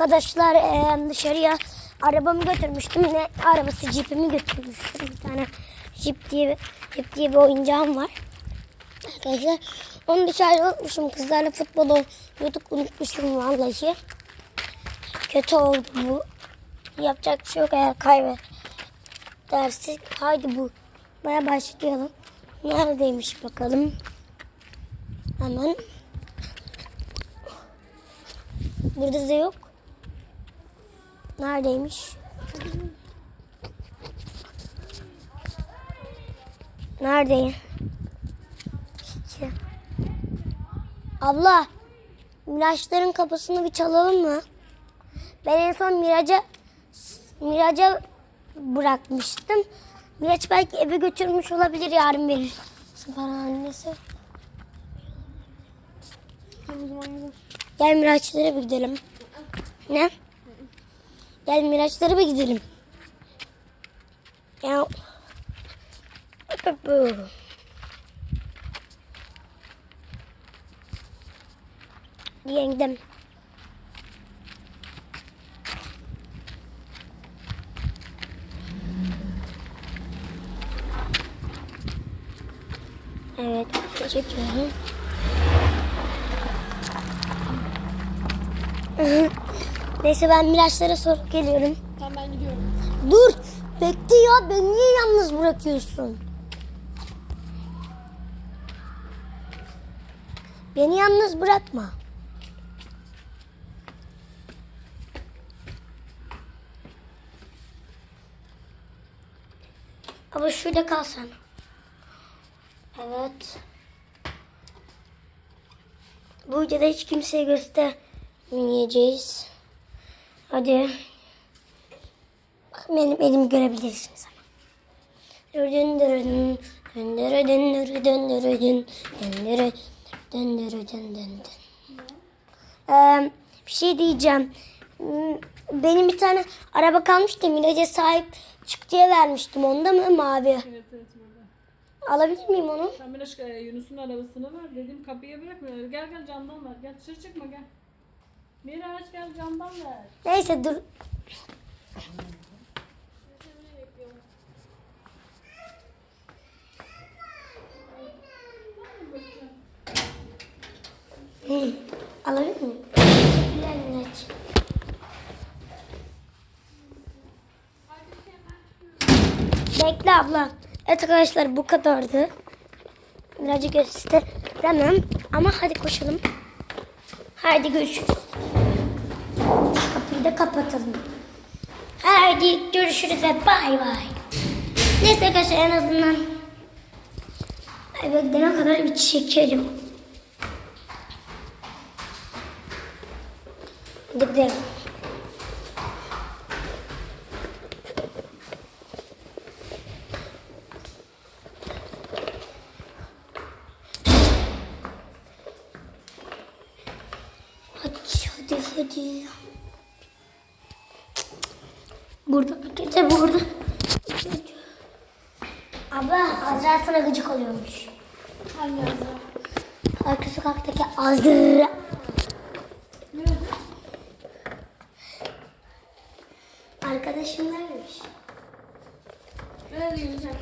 Arkadaşlar e, dışarıya arabamı götürmüştüm. Ne arabası cipimi götürmüştüm. Bir tane cip diye, cip diye bir oyuncağım var. Arkadaşlar onu dışarıda unutmuşum. Kızlarla futbol oynuyorduk. Unutmuşum vallahi. Kötü oldu bu. Yapacak bir şey yok eğer kaybedersek. Haydi bu. Baya başlayalım. Neredeymiş bakalım. Hemen. Burada da yok. Neredeymiş? Neredeyim? Abla, Miraçların kapısını bir çalalım mı? Ben en son Miraç'a Miraç'a bırakmıştım. Miraç belki eve götürmüş olabilir yarın verir. Bana annesi. Gel Miraçlara bir gidelim. Ne? Gel Miraçlara bir gidelim. Ya. Yengem. Evet, teşekkür ederim. Neyse ben Miraçlara sorup geliyorum. Tamam ben gidiyorum. Dur, bekle ya. Beni niye yalnız bırakıyorsun? Beni yalnız bırakma. Ama şurada kalsan. Evet. Bu videoda hiç kimseye göstermeyeceğiz. Hadi. Bak benim elimi görebilirsiniz ama. Dördün dördün döndürü döndürü döndürü dön döndürü döndürü dön dön dön. Ee, bir şey diyeceğim. Hmm, Benim bir tane araba kalmıştı. Miraç'a sahip çık diye vermiştim. Onda mı mavi? Evet evet burada. Alabilir miyim onu? Ben biraz e, Yunus'un arabasını ver dedim kapıya bırakmıyorlar. Gel gel camdan ver. Gel dışarı çıkma gel. Miraç gel camdan ver. Neyse dur. Alabilir miyim? Bekle abla. Evet arkadaşlar bu kadardı. Birazcık gösteremem ama hadi koşalım. Hadi görüşürüz. Kapıyı da kapatalım. Hadi görüşürüz ve bay bay. Neyse arkadaşlar en azından eve gidene kadar bir çekelim. Gidelim. Hadi hadi. Burada. Gece burada. Abla Azra sana gıcık oluyormuş. Hangi yazı? Arka sokaktaki Azra. Arkadaşım? Nerede Yunus sen?